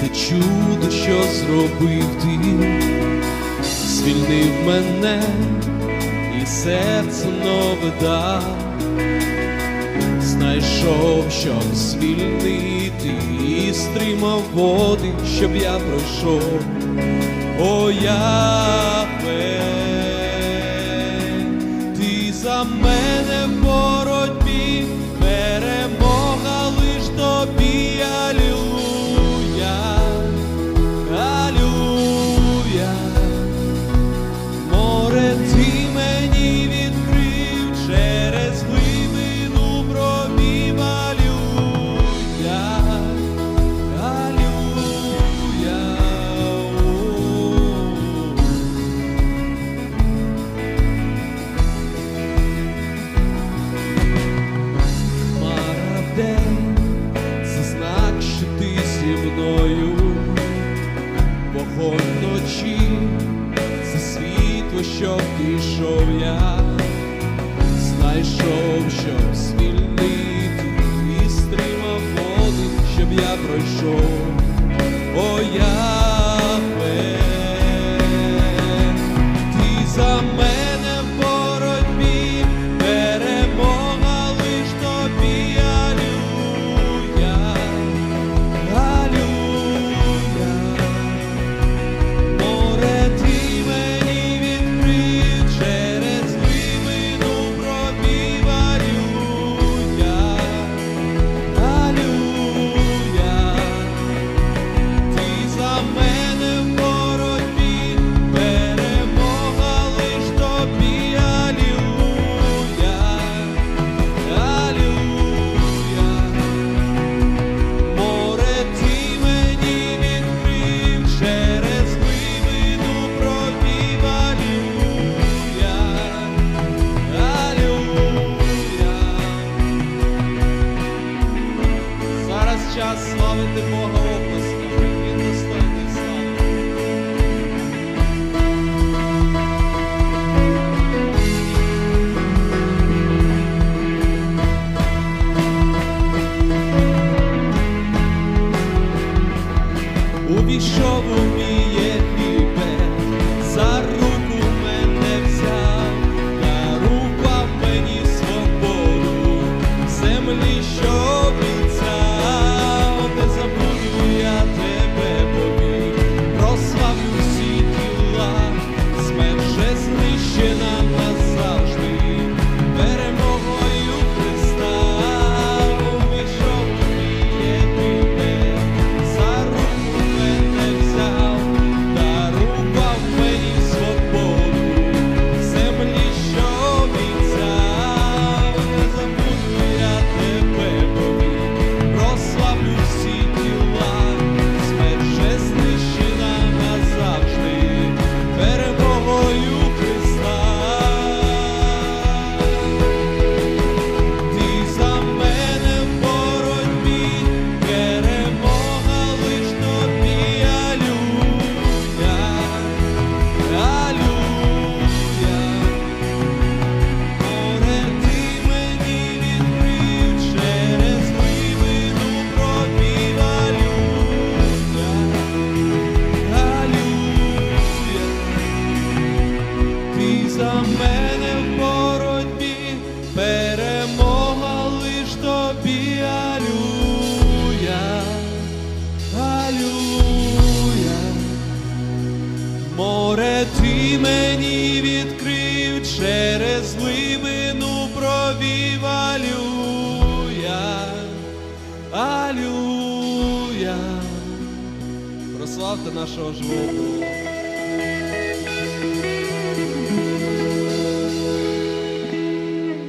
те чудо, що зробив ти, звільнив мене і серце нове дав, знайшов, щоб звільнити, і стримав води, щоб я пройшов. О, Яхве, ти за мене в боротьбі, перемога лиш тобі, алілуя, світло, що пішов я, знайшов, щоб звільнити, і стримав води, щоб я пройшов. О, я ти за мене час славити Бога слави. Увійшов у мій єгипет, за руку мене взяв, дарував мені свободу, землі, що мені відкрив через глибину провів, алюя, алюя. Прославте нашого живого.